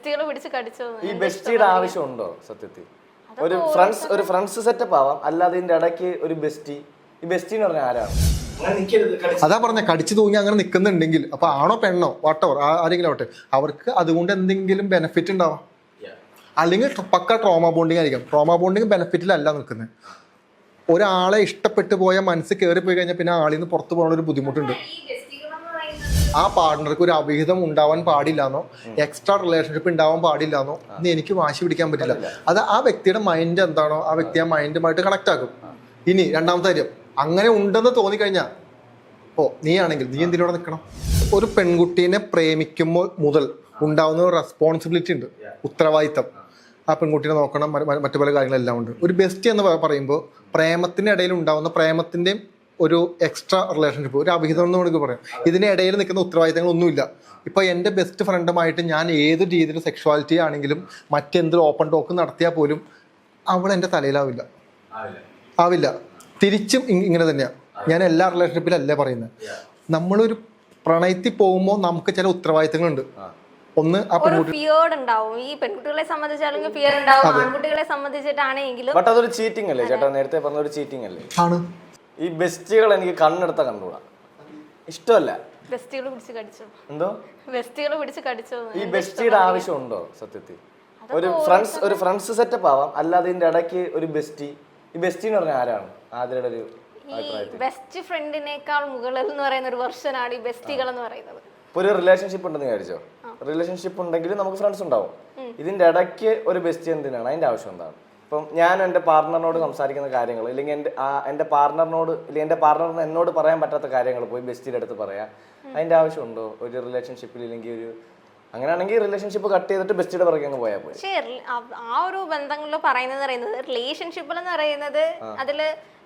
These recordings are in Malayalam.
ബെസ്റ്റികൾ പിടിച്ച് കടിച്ചു ഈ ബെസ്റ്റിയുടെ ആവശ്യമുണ്ടോ സത്യത്തിൽ? ഒരു ഫ്രണ്ട്സ് ഒരു ഫ്രണ്ട്സ് സെറ്റപ്പ് ആവാം. അല്ലാതെ ഇതിന്റെ ഇടയ്ക്ക് ഒരു ബെസ്റ്റി ഈ ബെസ്റ്റി എന്ന് പറഞ്ഞാൽ ആരാണ്? അതാ പറഞ്ഞ കടിച്ചു തൂങ്ങി അങ്ങനെ നിൽക്കുന്നുണ്ടെങ്കിൽ അപ്പൊ ആണോ പെണ്ണോ? വട്ടവർ ആരെങ്കിലും ആവട്ടെ. അവർക്ക് അതുകൊണ്ട് എന്തെങ്കിലും ബെനിഫിറ്റ് ഉണ്ടാവാം. അല്ലെങ്കിൽ പക്ക ട്രോമ ബോണ്ടിങ് ആയിരിക്കും. ട്രോമ ബോണ്ടിങ് ബെനിഫിറ്റിലല്ല നിൽക്കുന്നത് ഒരാളെ ഇഷ്ടപ്പെട്ടു പോയ മനസ്സ് കയറി പോയി കഴിഞ്ഞാൽ പിന്നെ ആളിൽ നിന്ന് പുറത്തു പോകാനുള്ള ഒരു ബുദ്ധിമുട്ടുണ്ട്. ആ പാർട്ണർക്ക് ഒരു അവിഹിതം ഉണ്ടാവാൻ പാടില്ല എന്നോ എക്സ്ട്രാ റിലേഷൻഷിപ്പ് ഉണ്ടാവാൻ പാടില്ല എന്നോ ഇന്ന് എനിക്ക് വാശി പിടിക്കാൻ പറ്റില്ല. അത് ആ വ്യക്തിയുടെ മൈൻഡ് എന്താണോ ആ വ്യക്തി ആ മൈൻഡുമായിട്ട് കണക്ട് ആക്കും. ഇനി രണ്ടാമത്തെ കാര്യം അങ്ങനെ ഉണ്ടെന്ന് തോന്നിക്കഴിഞ്ഞാൽ ഓ നീ ആണെങ്കിൽ നീ എന്തിനോടെ നിൽക്കണം? ഒരു പെൺകുട്ടീനെ പ്രേമിക്കുമ്പോൾ മുതൽ ഉണ്ടാവുന്ന ഒരു റെസ്പോൺസിബിലിറ്റി ഉണ്ട് ഉത്തരവാദിത്തം. ആ. പെൺകുട്ടീനെ നോക്കണം മറ്റു പല കാര്യങ്ങളെല്ലാം ഉണ്ട്. ഒരു ബെസ്റ്റ് എന്ന് പറയുമ്പോൾ പ്രേമത്തിന്റെ ഇടയിൽ ഉണ്ടാവുന്ന പ്രേമത്തിന്റെയും ഒരു എക്സ്ട്രാ റിലേഷൻഷിപ്പ് ഒരു അവിഹിതം എന്ന് നമുക്ക് പറയാം. ഇതിനിടയിൽ നിൽക്കുന്ന ഉത്തരവാദിത്തങ്ങളൊന്നുമില്ല. ഇപ്പോൾ എന്റെ ബെസ്റ്റ് ഫ്രണ്ടുമായിട്ട് ഞാൻ ഏത് രീതിയിൽ സെക്ഷുവാലിറ്റി ആണെങ്കിലും മറ്റെന്തൊരു ഓപ്പൺ ടോക്ക് നടത്തിയാൽ പോലും അവൾ എന്റെ തലയിലാവില്ല. ആവില്ല. തിരിച്ചും ഇങ്ങനെ തന്നെയാണ് ഞാൻ എല്ലാ റിലേഷൻഷിപ്പിലല്ലേ പറയുന്നത്? നമ്മളൊരു പ്രണയത്തിൽ പോകുമ്പോൾ നമുക്ക് ചില ഉത്തരവാദിത്തങ്ങളുണ്ട്. ഒന്ന് ഉണ്ടാവും. ഈ പെൺകുട്ടികളെ ഉണ്ടാവും. ആൺകുട്ടികളെ സംബന്ധിച്ചിട്ടാണെങ്കിലും ബട്ട് അതൊരു ചീറ്റിംഗ് അല്ലേ ചേട്ടാ നേരത്തെ പറഞ്ഞ ഒരു ചീറ്റിംഗ് അല്ലേ? ആണ്. ഈ ബെസ്റ്റികൾ എനിക്ക് കണ്ണെടുത്ത കണ്ടുകൂടാ. ഇഷ്ടമല്ല. ബെസ്റ്റികൾ പിടിച്ച് കടിച്ചു? എന്തോ? ബെസ്റ്റികൾ പിടിച്ച് കടിച്ചു? ഈ ബെസ്റ്റിയുടെ ആവശ്യമുണ്ടോ സത്യത്തിൽ? ഒരു ഫ്രണ്ട്സ് ഒരു ഫ്രണ്ട്സ് സെറ്റപ്പ് ആവാം. അല്ലാതെ ഇതിന്റെ ഇടയ്ക്ക് ഒരു ബെസ്റ്റി. ഈ ബെസ്റ്റി എന്ന് പറഞ്ഞാൽ ആരാണ്? ആതിരയുടെ ഒരു ഈ ബെസ്റ്റ് ഫ്രണ്ടിനേക്കാൾ മുകളിൽ എന്ന് പറയുന്ന ഒരു വെർഷനാണ് ഈ ബെസ്റ്റികൾ എന്ന് പറയുന്നത്. ഇപ്പൊ ഒരു റിലേഷൻഷിപ്പ് ഉണ്ടെന്ന് വിചാരിച്ചോ? റിലേഷൻഷിപ്പ് ഉണ്ടെങ്കിൽ നമുക്ക് ഫ്രണ്ട്സ് ഉണ്ടാവും. ഇതിന്റെ ഇടയ്ക്ക് ഒരു ബെസ്റ്റി എന്തിനാണ്? അതിന്റെ ആവശ്യം എന്താണ്? ഇപ്പം ഞാൻ എന്റെ പാർട്ണറിനോട് സംസാരിക്കുന്ന കാര്യങ്ങൾ ഇല്ലെങ്കിൽ എന്റെ ആ എന്റെ പാർട്ണറിനോട് ഇല്ലെങ്കിൽ എന്റെ പാർട്ണറിന് എന്നോട് പറയാൻ പറ്റാത്ത കാര്യങ്ങൾ പോയി ബെസ്റ്റിന്റെ അടുത്ത് പറയാം. അതിന്റെ ആവശ്യമുണ്ടോ? ഒരു റിലേഷൻഷിപ്പിൽ ഇല്ലെങ്കിൽ ഒരു അങ്ങനെയാണെങ്കിൽ റിലേഷൻഷിപ്പ് കട്ട് ചെയ്തിട്ട് ബെസ്റ്റിയുടെ പുറകെ അങ്ങ് പോയാൽ പോയി ആ ഒരു ബന്ധങ്ങളിൽ പറയുന്നത് പറയുന്നത് റിലേഷൻഷിപ്പിൽ എന്ന് പറയുന്നത് അതിൽ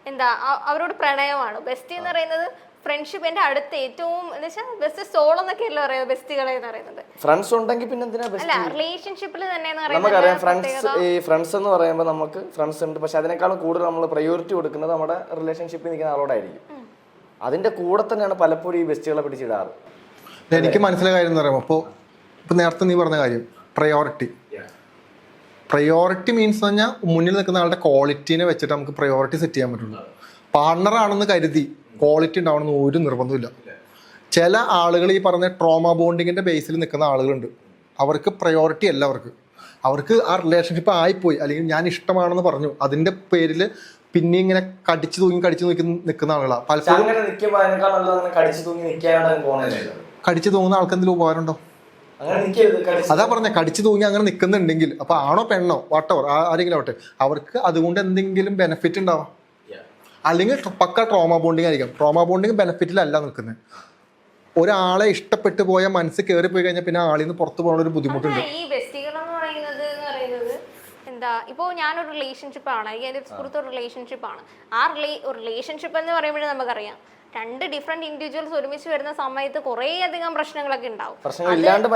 എന്താ അവരോട് പ്രണയമാണ്? ബെസ്റ്റ് എന്ന് പറയുന്നത് ഫ്രണ്ട്ഷിപ്പ് എന്റെ അടുത്ത് ഏറ്റവും എന്ന് വെച്ചാൽ ബെസ്റ്റ് സോൾ എന്നൊക്കെയല്ലോ പറയുന്നത് ബെസ്റ്റുകളെ എന്ന് പറയുന്നത്. ഫ്രണ്ട്സ് ഉണ്ടെങ്കിൽ പിന്നെ എന്തിനാ ബെസ്റ്റ് അല്ല റിലേഷൻഷിപ്പിൽ തന്നെ എന്ന് നമുക്കറിയാം ഫ്രണ്ട്സ് ഈ ഫ്രണ്ട്സ് എന്ന് പറയുമ്പോൾ നമുക്ക് ഫ്രണ്ട്സ് ഉണ്ട്. പക്ഷെ അതിനേക്കാളും കൂടുതൽ നമ്മൾ പ്രയോറിറ്റി കൊടുക്കുന്നത് നമ്മുടെ റിലേഷൻഷിപ്പിൽ നിൽക്കുന്ന ആളോടായിരിക്കും. അതിന്റെ കൂടെ തന്നെയാണ് പലപ്പോഴും ഈ ബെസ്റ്റുകളെ പിടിച്ചിടാറ്. എനിക്ക് മനസ്സിലായ കാര്യം എന്ന് പറയുമ്പോൾ അപ്പോൾ ഇപ്പൊ നേരത്തെ നീ പറഞ്ഞ കാര്യം പ്രയോറിറ്റി പ്രയോറിറ്റി മീൻസ് പറഞ്ഞാൽ മുന്നിൽ നിൽക്കുന്ന ആളുടെ ക്വാളിറ്റീനെ വെച്ചിട്ട് നമുക്ക് പ്രയോറിറ്റി സെറ്റ് ചെയ്യാൻ പറ്റുള്ളൂ. പാർട്ണർ ആണെന്ന് കരുതി ക്വാളിറ്റി ഉണ്ടാവണമെന്ന് ഒരു നിർബന്ധമില്ല ചില ആളുകൾ ഈ പറഞ്ഞ ട്രോമ ബോണ്ടിങ്ങിന്റെ ബേസിൽ നിൽക്കുന്ന ആളുകളുണ്ട്. അവർക്ക് പ്രയോറിറ്റി അല്ല അവർക്ക്. അവർക്ക് ആ റിലേഷൻഷിപ്പ് ആയിപ്പോയി. അല്ലെങ്കിൽ ഞാൻ ഇഷ്ടമാണെന്ന് പറഞ്ഞു. അതിന്റെ പേരിൽ പിന്നെ ഇങ്ങനെ കടിച്ചു തൂങ്ങി കടിച്ചു നിൽക്കുന്ന നിൽക്കുന്ന ആളുകളാണ് പലപ്പോഴും കടിച്ചു തൂങ്ങുന്ന ആൾക്ക് എന്തെങ്കിലും ഉപകാരമുണ്ടോ? അതാ പറഞ്ഞ കടിച്ചു തൂങ്ങി അങ്ങനെ നിൽക്കുന്നുണ്ടെങ്കിൽ അപ്പൊ ആണോ പെണ്ണോ വാട്ടവർ ആരെങ്കിലും ആവട്ടെ അവർക്ക് അതുകൊണ്ട് എന്തെങ്കിലും ബെനിഫിറ്റ് ഉണ്ടാവാം. അല്ലെങ്കിൽ പക്ക ട്രോമ ബോണ്ടിങ് ആയിരിക്കും. ട്രോമ ബോണ്ടിങ് ബെനിഫിറ്റിലല്ല നിൽക്കുന്നത് ഒരാളെ ഇഷ്ടപ്പെട്ടു പോയ മനസ്സ് കയറി പോയി കഴിഞ്ഞാൽ പിന്നെ ആളിൽ നിന്ന് പുറത്തു പോകാനുള്ള ഒരു ബുദ്ധിമുട്ടുണ്ട്. ഈ എന്ന് പറയുന്നത് എന്ന് പറയുന്നത് എന്താ ഇപ്പോൾ ഞാനൊരു റിലേഷൻഷിപ്പ് ആണ്. അല്ലെങ്കിൽ എന്റെ സുഹൃത്ത് ഒരു റിലേഷൻഷിപ്പ് ആണ്. ആ റിലേ ഒരു റിലേഷൻഷിപ്പ് എന്ന് പറയുമ്പോഴേ നമുക്കറിയാം. രണ്ട് ഡിഫറെന്റ് ഇൻഡിവിജ്വൽസ് ഒരുമിച്ച് വരുന്ന സമയത്ത് കുറേ അധികം പ്രശ്നങ്ങളൊക്കെ ഉണ്ടാവും. പ്രശ്നങ്ങൾ ഇല്ലാണ്ട്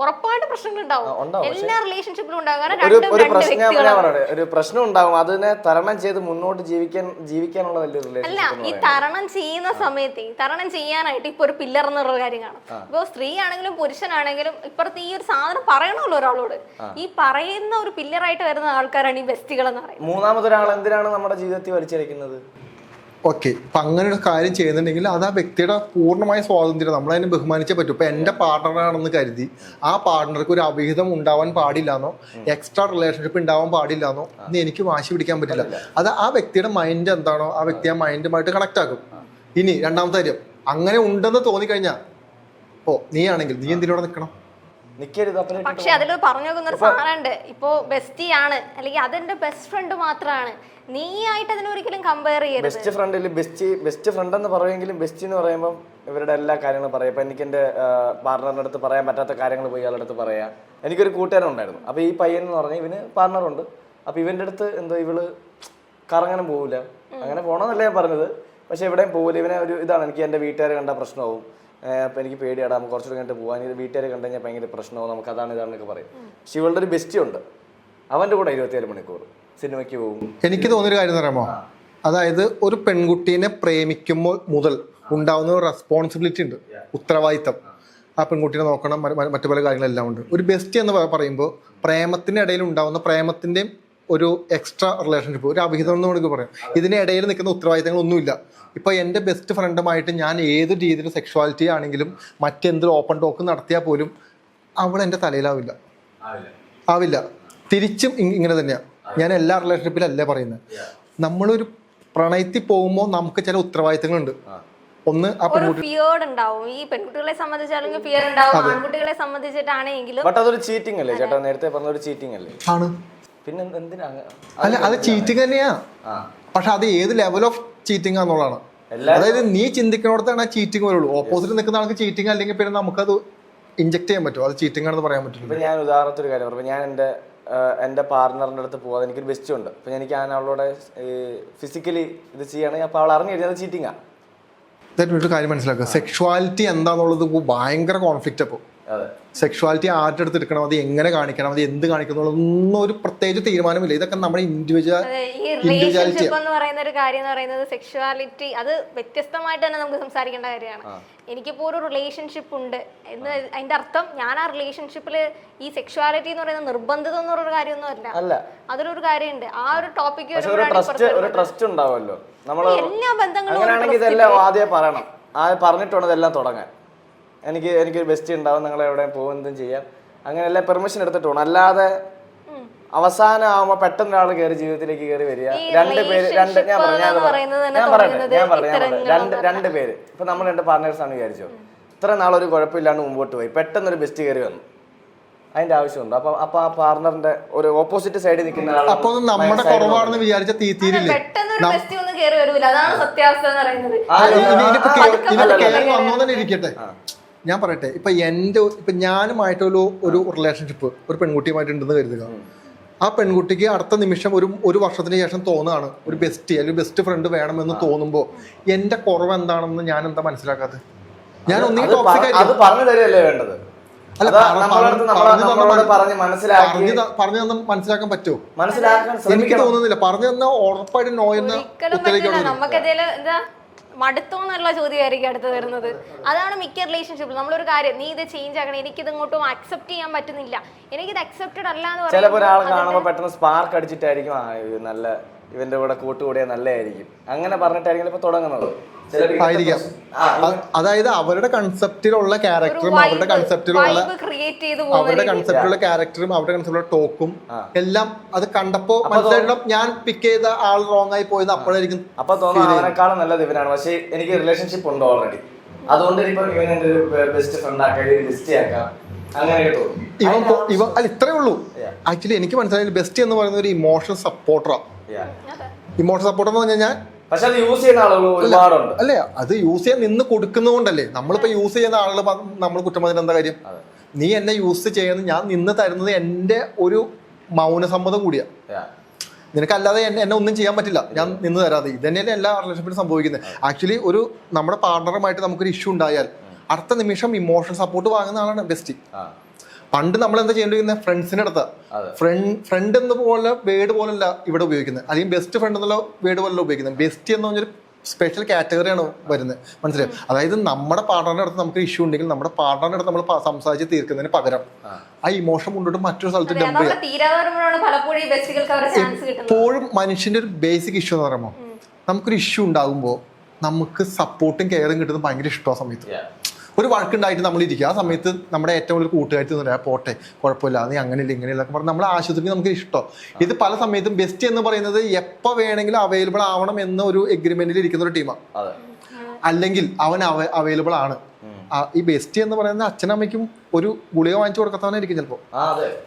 ഉറപ്പായിട്ട് പ്രശ്നങ്ങൾ ഉണ്ടാവും. എല്ലാ റിലേഷൻഷിപ്പിലും ഉണ്ടാവും കാരണം ഒരു പ്രശ്നം ഞാൻ പറയട്ടെ ഒരു പ്രശ്നം ഉണ്ടാവും. അതിനെ തരണം ചെയ്ത് മുന്നോട്ട് ജീവിക്കാൻ ജീവിക്കാനുള്ള വലിയ അല്ല ഈ തരണം ചെയ്യുന്ന സമയത്ത് ഈ തരണം ചെയ്യാനായിട്ട് ഇപ്പൊ ഒരു പില്ലർ എന്നുള്ള കാര്യം കാണും. ഇപ്പൊ സ്ത്രീ ആണെങ്കിലും പുരുഷനാണെങ്കിലും ഇപ്പുറത്ത് ഈ ഒരു സാധനം പറയണമല്ലോ ഒരാളോട്. ഈ പറയുന്ന ഒരു പില്ലറായിട്ട് വരുന്ന ആൾക്കാരാണ് ഈ ബെസ്റ്റുകൾ എന്ന് പറയുന്നത്. മൂന്നാമതൊരാൾ എന്തിനാണ് നമ്മുടെ ജീവിതത്തിൽ വലിച്ചിരിക്കുന്നത് ഓക്കെ അപ്പം അങ്ങനെ ഒരു കാര്യം ചെയ്യുന്നുണ്ടെങ്കിൽ അത് ആ വ്യക്തിയുടെ പൂർണമായ സ്വാതന്ത്ര്യം നമ്മളതിനെ ബഹുമാനിച്ചേ പറ്റും. ഇപ്പൊ എന്റെ പാർട്ണറാണെന്ന് കരുതി ആ പാർട്ണർക്ക് ഒരു അവിഹിതം ഉണ്ടാവാൻ പാടില്ലാന്നോ എക്സ്ട്രാ റിലേഷൻഷിപ്പ് ഉണ്ടാവാൻ പാടില്ലാന്നോ എന്ന് എനിക്ക് വാശി പിടിക്കാൻ പറ്റില്ല. അത് ആ വ്യക്തിയുടെ മൈൻഡ് എന്താണോ ആ വ്യക്തി ആ മൈൻഡുമായിട്ട് കണക്ട് ആക്കും ഇനി രണ്ടാമത്തെ കാര്യം അങ്ങനെ ഉണ്ടെന്ന് തോന്നിക്കഴിഞ്ഞാൽ ഓ നീ ആണെങ്കിൽ നീ എന്തിനോടെ നിൽക്കണം പക്ഷെ അതിൽ പറഞ്ഞു നോക്കുന്ന ഒരു സാധനമുണ്ട്. ഇപ്പോ ബെസ്റ്റി ആണ് അല്ലെങ്കിൽ അതെന്റെ ബെസ്റ്റ് ഫ്രണ്ട് മാത്രമാണ് നീ ആയിട്ട് അതിനൊരിക്കലും കമ്പയർ ചെയ്യരുത്. ബെസ്റ്റ് ഫ്രണ്ടിൽ ബെസ്റ്റ് ബെസ്റ്റ് ഫ്രണ്ട് എന്ന് പറയുമെങ്കിലും ബെസ്റ്റ് എന്ന് പറയുമ്പോൾ ഇവരുടെ എല്ലാ കാര്യങ്ങളും പറയാം. ഇപ്പം എനിക്ക് എന്റെ പാർട്ണറിന്റെ അടുത്ത് പറയാൻ പറ്റാത്ത കാര്യങ്ങൾ പോയി ഇയാളുടെ അടുത്ത് പറയാം. എനിക്കൊരു കൂട്ടുകാരൻ ഉണ്ടായിരുന്നു. അപ്പോൾ ഈ പയ്യൻ എന്ന് പറഞ്ഞാൽ ഇവന് പാർട്ണറുണ്ട് അപ്പോൾ ഇവന്റെ അടുത്ത് എന്തോ ഇവൾ കറങ്ങാനും പോവില്ല അങ്ങനെ പോകണമെന്നല്ല ഞാൻ പറഞ്ഞത്. പക്ഷെ എവിടെയും പോകില്ല ഇവനെ ഒരു ഇതാണ്. എനിക്ക് എന്റെ വീട്ടുകാരെ കണ്ട പ്രശ്നമാവും. അപ്പം എനിക്ക് പേടിയാടാ നമുക്ക് കുറച്ചുകൂടി കഴിഞ്ഞിട്ട് പോകാൻ ഇത് വീട്ടുകാരെ കണ്ടു കഴിഞ്ഞാൽ ഭയങ്കര പ്രശ്നമാവും. നമുക്ക് അതാണ് ഇതാണെന്നൊക്കെ പറയും. പക്ഷെ ഇവളുടെ ഒരു ബെസ്റ്റ് ഉണ്ട്. അവന്റെ കൂടെ ഇരുപത്തിയേഴ് മണിക്കൂർ സിനിമയ്ക്ക് പോകും. എനിക്ക് തോന്നിയൊരു കാര്യം പറയുമ്പോൾ അതായത് ഒരു പെൺകുട്ടീനെ പ്രേമിക്കുമ്പോൾ മുതൽ ഉണ്ടാവുന്ന ഒരു റെസ്പോൺസിബിലിറ്റി ഉണ്ട്. ഉത്തരവാദിത്തം. ആ പെൺകുട്ടിയെ നോക്കണം മറ്റു പല കാര്യങ്ങളെല്ലാം ഉണ്ട്. ഒരു ബെസ്റ്റ് എന്ന് പറയുമ്പോൾ പ്രേമത്തിന്റെ ഇടയിൽ ഉണ്ടാവുന്ന പ്രേമത്തിന്റെയും ഒരു എക്സ്ട്രാ റിലേഷൻഷിപ്പ് ഒരു അവിഹിതം എന്ന് നമുക്ക് പറയാം. ഇതിനിടയിൽ നിൽക്കുന്ന ഉത്തരവാദിത്തങ്ങളൊന്നുമില്ല. ഇപ്പോൾ എന്റെ ബെസ്റ്റ് ഫ്രണ്ടുമായിട്ട് ഞാൻ ഏത് രീതിയിൽ സെക്ഷുവാലിറ്റി ആണെങ്കിലും മറ്റെന്ത് ഓപ്പൺ ടോക്ക് നടത്തിയാൽ പോലും അവൾ എന്റെ തലയിലാവില്ല. ആവില്ല. തിരിച്ചും ഇങ്ങനെ തന്നെയാണ് ഞാൻ എല്ലാ റിലേഷൻഷിപ്പിലല്ലേ പറയുന്നത്? നമ്മളൊരു പ്രണയത്തിൽ പോകുമ്പോൾ നമുക്ക് ചില ഉത്തരവാദിത്തങ്ങളുണ്ട്. ഒന്ന് ആ ഉണ്ടാവും. ഈ പെൺകുട്ടികളെ ഫിയർ ഉണ്ടാവും. ആൺകുട്ടികളെ സംബന്ധിച്ചിട്ടാണെങ്കിലും ബട്ട് അതൊരു ചീറ്റിംഗ് അല്ലേ? ചേട്ടാ നേരത്തെ പറഞ്ഞ ഒരു ചീറ്റിംഗ് അല്ലേ? ആണ്. പിന്നെ എന്തിനാ അല്ല അത് ചീറ്റിംഗ് തന്നെയാ. പക്ഷെ അത് ഏത് ലെവൽ ഓഫ് ചീറ്റിംഗ് ആണെന്നുള്ളതാണ് അതായത് നീ ചിന്തിക്കുന്നിടത്താണ് ആ ചീറ്റിംഗ് വരുള്ളൂ. ഓപ്പോസിറ്റ് നിൽക്കുന്ന ആൾക്ക് ചീറ്റിംഗ് അല്ലെങ്കിൽ പിന്നെ നമുക്കത് ഇഞ്ചെക്ട് ചെയ്യാൻ പറ്റുമോ അത് ചീറ്റിംഗ് ആണെന്ന് പറയാൻ പറ്റില്ല ഇപ്പൊ ഞാൻ ഉദാഹരണത്തിന് ഒരു കാര്യം പറഞ്ഞു ഞാൻ എന്റെ എന്റെ പാർട്ണറിന്റെ അടുത്ത് പോകാതെ എനിക്കൊരു ബെസ്റ്റ് ഉണ്ട്. അപ്പൊ എനിക്ക് ഞാൻ അവളോട് ഫിസിക്കലി ഇത് ചെയ്യണമെങ്കിൽ അപ്പൊ അവൾ അറിഞ്ഞു കഴിഞ്ഞാൽ ഇതായിട്ട് ഒരു കാര്യം മനസ്സിലാക്കുക. സെക്ഷുവാലിറ്റി എന്താന്നുള്ളത് ഇപ്പൊ ഭയങ്കര കോൺഫ്ലിക്റ്റ് അപ്പോൾ സെക്ഷുവാലിറ്റി ആരുടെ അടുത്ത് എടുക്കണം? അത് എങ്ങനെ കാണിക്കണം? അത് എന്ത് കാണിക്കണം? എന്നുള്ളതൊന്നും ഒരു പ്രത്യേകിച്ച് തീരുമാനമില്ല. ഇതൊക്കെ നമ്മുടെ ഇൻഡിവിജ്വൽ റിലേഷൻഷിപ്പ് എന്ന് പറയുന്ന ഒരു കാര്യം എന്ന് പറയുന്നത് സെക്ഷുവാലിറ്റി അത് വ്യത്യസ്തമായിട്ട് തന്നെ നമുക്ക് സംസാരിക്കേണ്ട കാര്യമാണ്. എനിക്കിപ്പോ ഒരു റിലേഷൻഷിപ്പ് ഉണ്ട് എന്ന് അതിന്റെ അർത്ഥം ഞാൻ ആ റിലേഷൻഷിപ്പിൽ ഈ സെക്ഷുവാലിറ്റി എന്ന് പറയുന്ന നിർബന്ധിത എന്ന് പറയുന്ന കാര്യമൊന്നും അല്ല. അതിലൊരു കാര്യമുണ്ട്. ആ ഒരു ടോപ്പിക്ക് ഒരു ട്രസ്റ്റ് ഒരു ട്രസ്റ്റ് ഉണ്ടാവുമല്ലോ നമ്മൾ എല്ലാ ബന്ധങ്ങളും ഒരു അങ്ങനെയാണെങ്കിൽ ഇതെല്ലാം ആദ്യമേ പറയണം. ആ പറഞ്ഞിട്ടുണ്ട് ഇതെല്ലാം തുടങ്ങാൻ. എനിക്ക് എനിക്കൊരു ബെസ്റ്റ് ഉണ്ടാവും നിങ്ങൾ എവിടെ പോകുന്നതും എന്തും ചെയ്യാം. അങ്ങനെയല്ല പെർമിഷൻ എടുത്തിട്ട് പോകണം അല്ലാതെ അവസാനം ആവുമ്പോ പെട്ടെന്ന് ഒരാൾ കയറി ജീവിതത്തിലേക്ക് കയറി വരിക. രണ്ട് പേര് രണ്ട് ഞാൻ പറഞ്ഞു ഞാൻ പറയുന്നത് ഞാൻ പറഞ്ഞു ഞാൻ പറഞ്ഞു രണ്ട് രണ്ട് പേര്. ഇപ്പൊ നമ്മൾ രണ്ട് പാർട്ട്നേഴ്സ് ആണ് വിചാരിച്ചു. ഇത്ര നാളൊരു കുഴപ്പമില്ലാണ്ട് മുമ്പോട്ട് പോയി. പെട്ടെന്ന് ഒരു ബെസ്റ്റ് കയറി വന്നു. അതിന്റെ ആവശ്യമുണ്ട്. അപ്പൊ അപ്പൊ ആ പാർട്ണറിന്റെ ഒരു ഓപ്പോസിറ്റ് സൈഡിൽ നിൽക്കുന്ന അപ്പൊ നമ്മുടെ കുറവാണെന്ന് വിചാരിച്ച തീരില്ലേ? പെട്ടെന്ന് ഇരിക്കട്ടെ. ഞാൻ പറയട്ടെ ഇപ്പൊ എന്റെ ഇപ്പൊ ഞാനുമായിട്ടൊരു ഒരു റിലേഷൻഷിപ്പ് ഒരു പെൺകുട്ടിയുമായിട്ട് ഉണ്ടെന്ന് കരുതുക ആ പെൺകുട്ടിക്ക് അടുത്ത നിമിഷം ഒരു ഒരു വർഷത്തിന് ശേഷം തോന്നുകയാണ് ഒരു ബെസ്റ്റ് അല്ലെങ്കിൽ ബെസ്റ്റ് ഫ്രണ്ട് വേണമെന്ന് തോന്നുമ്പോൾ എന്റെ കുറവ് എന്താണെന്ന് ഞാൻ എന്താ മനസ്സിലാക്കാത്തത് ഞാൻ ഒന്നീ പറഞ്ഞു തരുമല്ലേ വേണ്ടത്? പറഞ്ഞു തന്ന മനസ്സിലാക്കാൻ പറ്റുമോ? മനസ്സിലാക്കാൻ എനിക്ക് തോന്നുന്നില്ല. പറഞ്ഞു തന്ന ഉറപ്പായിട്ട് നോയെന്ന് എന്ന മടുത്തോ എന്നുള്ള ചോദ്യമായിരിക്കും അടുത്ത് വരുന്നത്. അതാണ് മിക്ക റിലേഷൻഷിപ്പിൽ നമ്മളൊരു കാര്യം നീ ഇത് ചേഞ്ച് ആക്കണം. എനിക്കിത് ഇങ്ങോട്ടും അക്സെപ്റ്റ് ചെയ്യാൻ പറ്റുന്നില്ല. എനിക്കിത് അക്സെപ്റ്റഡ് അല്ല എന്ന് ചിലപ്പോ ചിലപ്പോൾ ഒരാൾ കാണുമ്പോൾ പെട്ടെന്ന് സ്പാർക്ക് അടിച്ചിട്ടായിരിക്കും നല്ല ഇവന്റെ കൂടെ കൂട്ടുകൂടിയ നല്ലതായിരിക്കും. അങ്ങനെ പറഞ്ഞിട്ടായിരിക്കും ഇപ്പൊ തുടങ്ങുന്നത്. ആയിരിക്കാം. അതായത് അവരുടെ കൺസെപ്റ്റിലുള്ള ക്യാരക്ടറും അവരുടെ കൺസെപ്റ്റിലുള്ള ക്രിയേറ്റ് ചെയ്ത് അവരുടെ കൺസെപ്റ്റിലുള്ള ക്യാരക്ടറും അവരുടെ കൺസെപ്റ്റിലുള്ള ടോക്കും എല്ലാം അത് കണ്ടപ്പോ മനസ്സിലായിട്ടും ഞാൻ പിക്ക് ചെയ്ത ആൾ റോങ് ആയി പോയത് അപ്പോഴായിരിക്കും അപ്പൊ തോന്നുന്നു നല്ലത് ഇവനാണ്. പക്ഷേ എനിക്ക് റിലേഷൻഷിപ്പ് ഉണ്ട് ഓൾറെഡി അതുകൊണ്ട് ഇപ്പൊ ഇവൻ എന്റെ ഒരു ബെസ്റ്റ് ഫ്രണ്ട് ആക്കാം ബെസ്റ്റ് ആക്കാം അങ്ങനെയൊക്കെ തോന്നും ഇവൻ പോ- അല്ല ഇത്രേ ഉള്ളൂ. ആക്ച്വലി എനിക്ക് മനസ്സിലായി ബെസ്റ്റ് എന്ന് പറയുന്ന ഒരു ഇമോഷണൽ സപ്പോർട്ടറാ Yeah. ഇമോഷണൽ സപ്പോർട്ടർ എന്ന് പറഞ്ഞാൽ ഞാൻ പക്ഷെ അത് യൂസ് ചെയ്യുന്ന ആളുകൾ ഒരുപാടുണ്ട്. അല്ലേ അത് യൂസ് ചെയ്യാൻ നിന്ന് കൊടുക്കുന്നതുകൊണ്ടല്ലേ? നമ്മളിപ്പോ യൂസ് ചെയ്യുന്ന ആളുകൾ നമ്മൾ കുറ്റം എന്താ കാര്യം? നീ എന്നെ യൂസ് ചെയ്യുന്നത് ഞാൻ നിന്ന് തരുന്നത് എന്റെ ഒരു മൗനസമ്മതം കൂടിയാ. നിനക്കല്ലാതെ എന്നെ എന്നെ ഒന്നും ചെയ്യാൻ പറ്റില്ല. ഞാൻ നിന്ന് തരാതെ. ഇത് തന്നെയല്ലേ എല്ലാ റിലേഷൻഷിപ്പിലും സംഭവിക്കുന്നത്. ആക്ച്വലി ഒരു നമ്മുടെ പാർട്ണറുമായിട്ട് നമുക്കൊരു ഇഷ്യൂ ഉണ്ടായാൽ അടുത്ത നിമിഷം ഇമോഷണൽ സപ്പോർട്ട് വാങ്ങുന്ന ആളാണ് ബെസ്റ്റ്. പണ്ട് നമ്മൾ എന്താ ചെയ്യേണ്ടിരിക്കുന്നത് ഫ്രണ്ട്സിന്റെ അടുത്ത്. ഫ്രണ്ട് ഫ്രണ്ട് എന്ന പോലെ വേർഡ് പോലല്ല ഇവിടെ ഉപയോഗിക്കുന്നത് അല്ലെങ്കിൽ ബെസ്റ്റ് ഫ്രണ്ട് എന്നുള്ള വേർഡ് പോലല്ല ഉപയോഗിക്കുന്നത് ബെസ്റ്റ് എന്ന് പറഞ്ഞൊരു സ്പെഷ്യൽ കാറ്റഗറിയാണ് വരുന്നത് മനസ്സിലായോ? അതായത് നമ്മുടെ പാർട്ണറിന്റെ അടുത്ത് നമുക്ക് ഇഷ്യൂ ഉണ്ടെങ്കിൽ നമ്മുടെ പാർട്ണറിന്റെ അടുത്ത് നമ്മൾ സംസാരിച്ച് തീർക്കുന്നതിന് പകരം ആ. ഇമോഷൻ കൊണ്ടിട്ട് മറ്റൊരു സ്ഥലത്ത് ഡംപ് ചെയ്യാം. എപ്പോഴും മനുഷ്യന്റെ ഒരു ബേസിക് ഇഷ്യൂ എന്ന് പറയുമ്പോൾ നമുക്കൊരു ഇഷ്യൂ ഉണ്ടാകുമ്പോൾ നമുക്ക് സപ്പോർട്ടും കെയറും കിട്ടുന്നത് ഭയങ്കര ഇഷ്ടമാണ് സമയത്ത്. ഒരു വഴക്കുണ്ടായിട്ട് നമ്മൾ ഇരിക്കുക ആ സമയത്ത് നമ്മുടെ ഏറ്റവും വലിയ കൂട്ടുകാരി പറയാം പോട്ടെ കുഴപ്പമില്ല നീ അങ്ങനെയില്ല ഇങ്ങനെയില്ല എന്നൊക്കെ പറഞ്ഞ് നമ്മൾ ആശുപത്രിക്ക് നമുക്ക് ഇഷ്ടം. ഇത് പല സമയത്തും ബെസ്റ്റ് എന്ന് പറയുന്നത് എപ്പോൾ വേണമെങ്കിലും അവൈലബിൾ ആവണം എന്ന ഒരു എഗ്രിമെന്റിൽ ഇരിക്കുന്ന ഒരു ടീമാണ് അല്ലെങ്കിൽ അവൻ അവൈലബിൾ ആണ്. ഈ ബെസ്റ്റ് എന്ന് പറയുന്നത് അച്ഛനമ്മയ്ക്കും ഒരു ഗുളിക വാങ്ങിച്ചു കൊടുക്കാത്തവനായിരിക്കും ചിലപ്പോൾ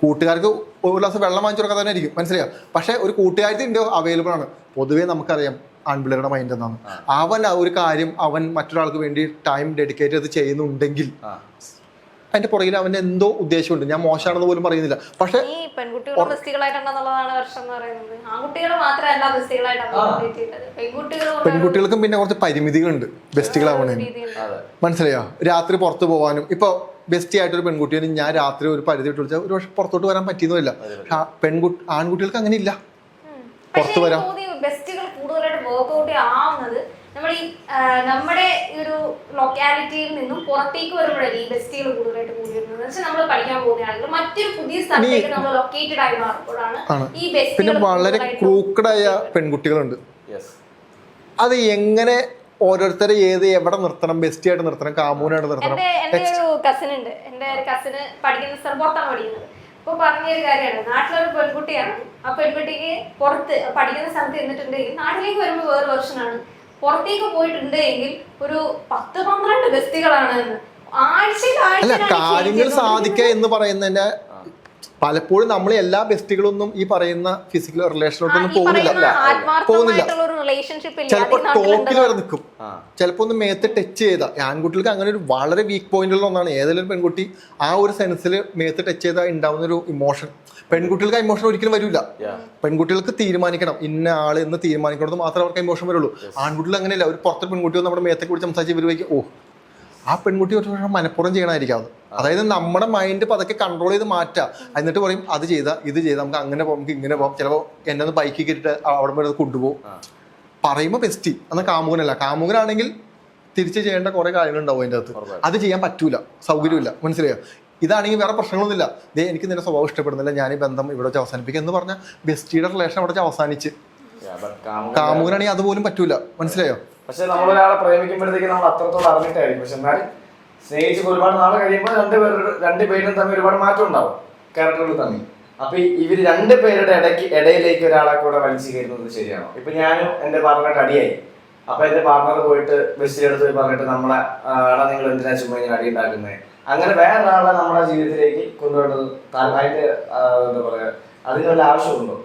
കൂട്ടുകാർക്ക് ഒരു ഗ്ലാസ് വെള്ളം വാങ്ങിച്ചു കൊടുക്കാത്തവനായിരിക്കും. മനസ്സിലായോ? പക്ഷെ ഒരു കൂട്ടുകാരി ഉണ്ടോ അവൈലബിൾ ആണ്. പൊതുവേ നമുക്കറിയാം ആൺപിള്ളേരുടെ മൈൻഡ് എന്നാണ്. അവൻ ആ ഒരു കാര്യം അവൻ മറ്റൊരാൾക്ക് വേണ്ടി ടൈം ഡെഡിക്കേറ്റ് ചെയ്ത് ചെയ്യുന്നുണ്ടെങ്കിൽ അതിന്റെ പുറകിൽ അവന്റെ എന്തോ ഉദ്ദേശമുണ്ട്. ഞാൻ മോശമാണെന്ന് പോലും പറയുന്നില്ല. പക്ഷെ പെൺകുട്ടികൾക്കും പിന്നെ കുറച്ച് പരിമിതികളുണ്ട് ബെസ്റ്റുകളാവണേ രീതിയുണ്ട് അതെ. മനസ്സിലായോ? രാത്രി പുറത്തു പോകാനും ഇപ്പൊ ബെസ്റ്റി ആയിട്ടൊരു പെൺകുട്ടിയെ ഞാൻ രാത്രി ഒരു പരിധി വിട്ട് വിളിച്ചാൽ ഒരു പക്ഷെ പുറത്തോട്ട് വരാൻ പറ്റിയെന്നില്ല ആ പെൺകുട്ടി ആൺകുട്ടികൾക്ക് അങ്ങനെ ഇല്ല പുറത്തു എനിക്ക് വർക്ക്ഔട്ട് ആവുന്നത് നമ്മൾ ഈ നമ്മുടെ ഈ ഒരു ലൊക്കാലിറ്റിയിൽ നിന്നും പുറത്തേക്ക് വരുമ്പോഴല്ലേ ഈ ബെസ്റ്റികൾ കൂടുതലായിട്ട് കൂടി വരുന്നത് വെച്ചാൽ നമ്മൾ പഠിക്കാൻ പോകുന്നതാണെങ്കിൽ മറ്റൊരു പുതിയ സ്ഥലത്തേക്ക് നമ്മൾ ലൊക്കേറ്റഡ് ആയി മാറുമ്പോഴാണ് ഈ ബെസ്റ്റികൾ പിന്നെ വളരെ ക്രൂക്കഡായ പെൺകുട്ടികളുണ്ട്. യെസ് അത് എങ്ങനെ ഓരോരുത്തരെ ഏത് എവിടെ നിർത്തണം? ബെസ്റ്റ് ആയിട്ട് നിർത്തണം? കാമൂനായിട്ട് നിർത്തണം എന്റെ ഒരു കസിൻ ഉണ്ട്. എന്റെ ഒരു കസിന് പഠിക്കുന്ന സ്ഥലം പുറത്താണ് പഠിക്കുന്നത്. അപ്പൊ പറഞ്ഞൊരു കാര്യമാണ്. നാട്ടിലൊരു പെൺകുട്ടിയാണ്. ആ പെൺകുട്ടിക്ക് പുറത്ത് പഠിക്കുന്ന സ്ഥലത്ത് ഇരുന്നിട്ടുണ്ടെങ്കിൽ നാട്ടിലേക്ക് വരുമ്പോൾ വേറെ വെർഷനാണ് പുറത്തേക്ക് പോയിട്ടുണ്ട് എങ്കിൽ ഒരു പത്ത് പന്ത്രണ്ട് ബസ്തികളാണ് എന്ന്. ആഴ്ചയിൽ അല്ല കാര്യങ്ങൾ സാധിക്കുക എന്ന് പറയുന്നതിന്റെ പലപ്പോഴും നമ്മൾ എല്ലാ ബെസ്റ്റുകളൊന്നും ഈ പറയുന്ന ഫിസിക്കൽ റിലേഷനിലോട്ടൊന്നും പോകുന്നില്ല. പോകുന്നില്ല. ചിലപ്പോൾ ടോക്കിൽ വരെ നിൽക്കും. ചിലപ്പോൾ ചിലപ്പോ ഒന്ന് മേത്ത് ടച്ച് ചെയ്ത. ആൺകുട്ടികൾക്ക് അങ്ങനെ ഒരു വളരെ വീക്ക് പോയിന്റുള്ള ഒന്നാണ്. ഏതെങ്കിലും പെൺകുട്ടി ആ ഒരു സെൻസിൽ മേത്ത് ടച്ച് ചെയ്താൽ ഉണ്ടാവുന്ന ഒരു ഇമോഷൻ പെൺകുട്ടികൾക്ക് ആ ഇമോഷൻ ഒരിക്കലും വരില്ല പെൺകുട്ടികൾക്ക് തീരുമാനിക്കണം. ഇന്ന ആൾ എന്ന് തീരുമാനിക്കണത് മാത്രമേ അവർക്ക് ഇമോഷൻ വരുള്ളൂ. ആൺകുട്ടികൾ അങ്ങനെയല്ല. ഒരു പുറത്തൊരു പെൺകുട്ടി വന്ന് നമ്മുടെ മേത്തെ കൂടി സംസാരിച്ച് വരുവായിരിക്കും ഓ ആ പെൺകുട്ടി ഒരു മനഃപ്പുറം ചെയ്യണമായിരിക്കാം അത്. അതായത് നമ്മുടെ മൈൻഡ് പതൊക്കെ കൺട്രോൾ ചെയ്ത് മാറ്റുക എന്നിട്ട് പറയും അത് ചെയ്താൽ ഇത് ചെയ്താൽ നമുക്ക് അങ്ങനെ പോകും നമുക്ക് ഇങ്ങനെ പോകാം ചിലപ്പോൾ എന്നെ ഒന്ന് ബൈക്കിൽ കിട്ടിട്ട് അവിടെ വരെ കൊണ്ടുപോകും പറയുമ്പോൾ ബെസ്റ്റ് എന്നാൽ കാമുകനല്ല. കാമുകനാണെങ്കിൽ തിരിച്ച് ചെയ്യേണ്ട കുറെ കാര്യങ്ങളുണ്ടാവും അതിന്റെ അകത്ത്. അത് ചെയ്യാൻ പറ്റൂല സൗകര്യമില്ല മനസ്സിലായോ? ഇതാണെങ്കിൽ വേറെ പ്രശ്നങ്ങളൊന്നുമില്ല. ദേ എനിക്ക് നിന്റെ സ്വഭാവം ഇഷ്ടപ്പെടുന്നില്ല ഞാൻ ഈ ബന്ധം ഇവിടെ വെച്ച് അവസാനിപ്പിക്കുക എന്ന് പറഞ്ഞാൽ ബെസ്റ്റിയുടെ റിലേഷൻ അവിടെ വെച്ച് അവസാനിച്ച്. കാമുകനാണെങ്കിൽ അതുപോലും പറ്റൂല മനസ്സിലായോ? പക്ഷെ നമ്മൾ ഒരാളെ പ്രേമിക്കുമ്പോഴത്തേക്ക് നമ്മൾ അത്രത്തോളം അറിഞ്ഞിട്ടായിരിക്കും. പക്ഷെ എന്നാലും സ്നേഹിച്ച് ഒരുപാട് നാൾ കഴിയുമ്പോൾ രണ്ടുപേരുടെ രണ്ടുപേരും തമ്മിൽ ഒരുപാട് മാറ്റം ഉണ്ടാവും. ക്യാരക്ടറുകൾ തമ്മിൽ. അപ്പൊ ഇവർ രണ്ടു പേരുടെ ഇടയ്ക്ക് ഇടയിലേക്ക് ഒരാളെ കൂടെ വലിച്ചു കയറുന്നത് ശരിയാണോ? ഇപ്പൊ ഞാനും എന്റെ പാർട്ണറായിട്ട് അടിയായി. അപ്പൊ എന്റെ പാർട്ണർ പോയിട്ട് ബസ്സിലെടുത്ത് പോയി പറഞ്ഞിട്ട് നമ്മളെ ആടാ നിങ്ങൾ എന്തിനാ ചുമ്മാ ഇങ്ങനെ അടി ഉണ്ടാക്കുന്നത് അങ്ങനെ വേറെ ആളെ നമ്മുടെ ജീവിതത്തിലേക്ക് കൊണ്ടുവരുന്നത് താ- അതിന്റെ ആ, എന്താ പറയാ അതിന് വല്ല ആവശ്യമുണ്ടോ?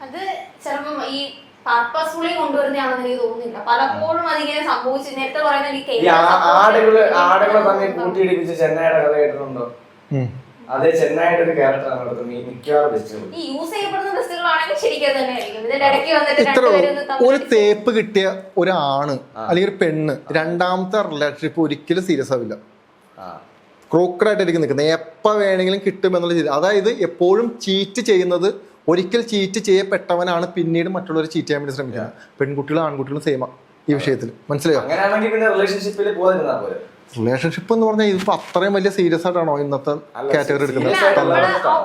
അത് ചിലപ്പം ഈ പർപ്പസ്ഫുള്ളി കൊണ്ടുവരുന്നതാണെന്ന് എനിക്ക് തോന്നുന്നില്ല. പലപ്പോഴും അതിങ്ങനെ സംഭവിച്ചു നേരത്തെ പറയുന്ന ആടുകൾ ആടുകളെ തമ്മിൽ ആളുകൾ കൂട്ടിയിടിപ്പിച്ച് ചെന്നൈയുടെ കഥ കേട്ടിട്ടുണ്ടോ. അതെ ചെന്നൈയുടെ ഒരു ക്യാരക്ടറാണ് ഈ മിക്കവാറും ബെസ്റ്റുകൾ ഈ യൂസ് ചെയ്യപ്പെടുന്ന ശരിക്കും തന്നെയായിരിക്കും. ഇതിന്റെ ഇടയ്ക്ക് വന്നിട്ട് ഒരു തേപ്പ് കിട്ടിയ ഒരാണ് അല്ലെങ്കിൽ ഒരു പെണ്ണ് രണ്ടാമത്തെ റിലേഷൻഷിപ്പ് ഒരിക്കലും സീരിയസ് ആവില്ല. ആ. ക്രോക്കഡായിട്ടായിരിക്കും നിൽക്കുന്നത് എപ്പോൾ വേണമെങ്കിലും കിട്ടും എന്നുള്ള രീതി. അതായത് എപ്പോഴും ചീറ്റ് ചെയ്യുന്നത് ഒരിക്കൽ ചീറ്റ് ചെയ്യപ്പെട്ടവനാണ് പിന്നീട് മറ്റുള്ളവർ ചീറ്റ് ചെയ്യാൻ വേണ്ടി ശ്രമിക്കുന്നത്. പെൺകുട്ടികളും ആൺകുട്ടികളും സെയിമ ഈ വിഷയത്തിൽ മനസ്സിലായോ? റിലേഷൻഷിപ്പ് എന്ന് പറഞ്ഞാൽ ഇതിപ്പോ അത്രയും വലിയ സീരിയസ് ആയിട്ടാണോ ഇന്നത്തെ കാറ്റഗറി എടുക്കുന്നത്?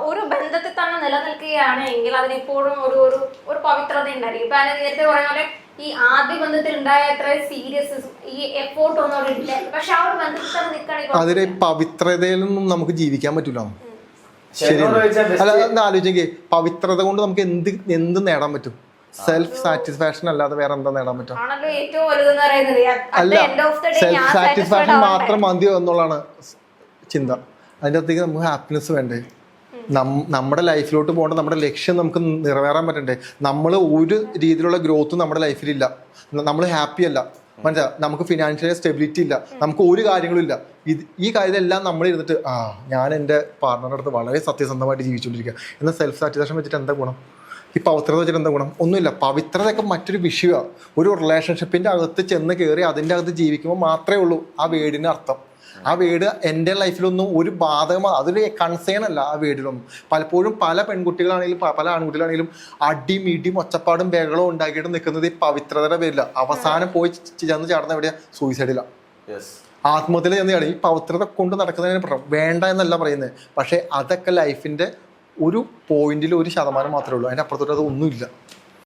ഒരു ബന്ധത്തിൽ തന്നെ നിലനിൽക്കുകയാണെങ്കിൽ അതിനെപ്പോഴും ഒരു ഒരു ഒരു പവിത്രത ഉണ്ടായിരിക്കും ഇപ്പൊ നേരത്തെ പറയുന്ന പോലെ ഈ ആദ്യ ബന്ധത്തിൽ ഉണ്ടായ അത്ര സീരിയസ് ഈ എഫോർട്ട് ഒന്നും അവിടെ ഇല്ല. പക്ഷെ ആ ഒരു ബന്ധത്തിൽ തന്നെ നിൽക്കുകയാണെങ്കിൽ അതിലെ പവിത്രതയിലൊന്നും നമുക്ക് ജീവിക്കാൻ പറ്റൂല. അല്ല ഒന്ന് ആലോചിക്കേ. പവിത്രത കൊണ്ട് നമുക്ക് എന്ത് എന്ത് നേടാൻ പറ്റും? സെൽഫ് സാറ്റിസ്ഫാക്ഷൻ അല്ലാതെ വേറെ എന്താ നേടാൻ പറ്റും അല്ല end of the day self ഞാൻ സാറ്റിസ്ഫാക്ഷൻ മാത്രം മതിയോ എന്നുള്ളതാണ് ചിന്ത. അതിന്റെ അകത്തേക്ക് നമുക്ക് ഹാപ്പിനെസ് വേണ്ടേ? നമ്മുടെ ലൈഫിലോട്ട് പോകേണ്ട നമ്മുടെ ലക്ഷ്യം നമുക്ക് നിറവേറാൻ പറ്റണ്ടേ? നമ്മൾ ഒരു രീതിയിലുള്ള ഗ്രോത്തും നമ്മുടെ ലൈഫിലില്ല നമ്മൾ ഹാപ്പി അല്ല. മനസ്സിലാ നമുക്ക് ഫിനാൻഷ്യൽ സ്റ്റെബിലിറ്റി ഇല്ല. നമുക്ക് ഒരു കാര്യങ്ങളും ഇല്ല. ഇത് ഈ കാര്യമെല്ലാം നമ്മൾ ഇരുന്നിട്ട് ആ ഞാൻ എന്റെ പാർട്ണറുടെ അടുത്ത് വളരെ സത്യസന്ധമായിട്ട് ജീവിച്ചുകൊണ്ടിരിക്കുക എന്ന സെൽഫ് സാറ്റിസ്ഫാക്ഷൻ വെച്ചിട്ട് എന്താ ഗുണം? ഈ പവിത്രത വെച്ചിട്ട് എന്താ ഗുണം? ഒന്നുമില്ല. പവിത്രതയൊക്കെ മറ്റൊരു വിഷയമാണ്. ഒരു റിലേഷൻഷിപ്പിന്റെ അകത്ത് ചെന്ന് കയറി അതിന്റെ അകത്ത് ജീവിക്കുമ്പോൾ മാത്രമേ ഉള്ളൂ ആ വേടിന് അർത്ഥം. ആ വീട് എന്റെ ലൈഫിലൊന്നും ഒരു ബാധകമാണ് അതൊരു കൺസേൺ അല്ല ആ വീടിലൊന്നും. പലപ്പോഴും പല പെൺകുട്ടികളാണെങ്കിലും പല ആൺകുട്ടികളാണെങ്കിലും അടിയും ഇടിയും ഒച്ചപ്പാടും ബഹളവും ഉണ്ടാക്കിയിട്ട് നിൽക്കുന്നത് ഈ പവിത്രതയുടെ പേരില്ല അവസാനം പോയി ചെന്ന് ചാടുന്ന എവിടെയാ? സൂയിസൈഡിലാണ്. ആത്മഹത്യ ചെന്നാണ് ഈ പവിത്രത കൊണ്ട് നടക്കുന്നതിന് വേണ്ട എന്നല്ല പറയുന്നത് പക്ഷേ അതൊക്കെ ലൈഫിന്റെ ഒരു പോയിന്റിൽ ഒരു ശതമാനം മാത്രമേ ഉള്ളൂ. അതിന്റെ അപ്പുറത്തോട്ട് അത് ഒന്നുമില്ല.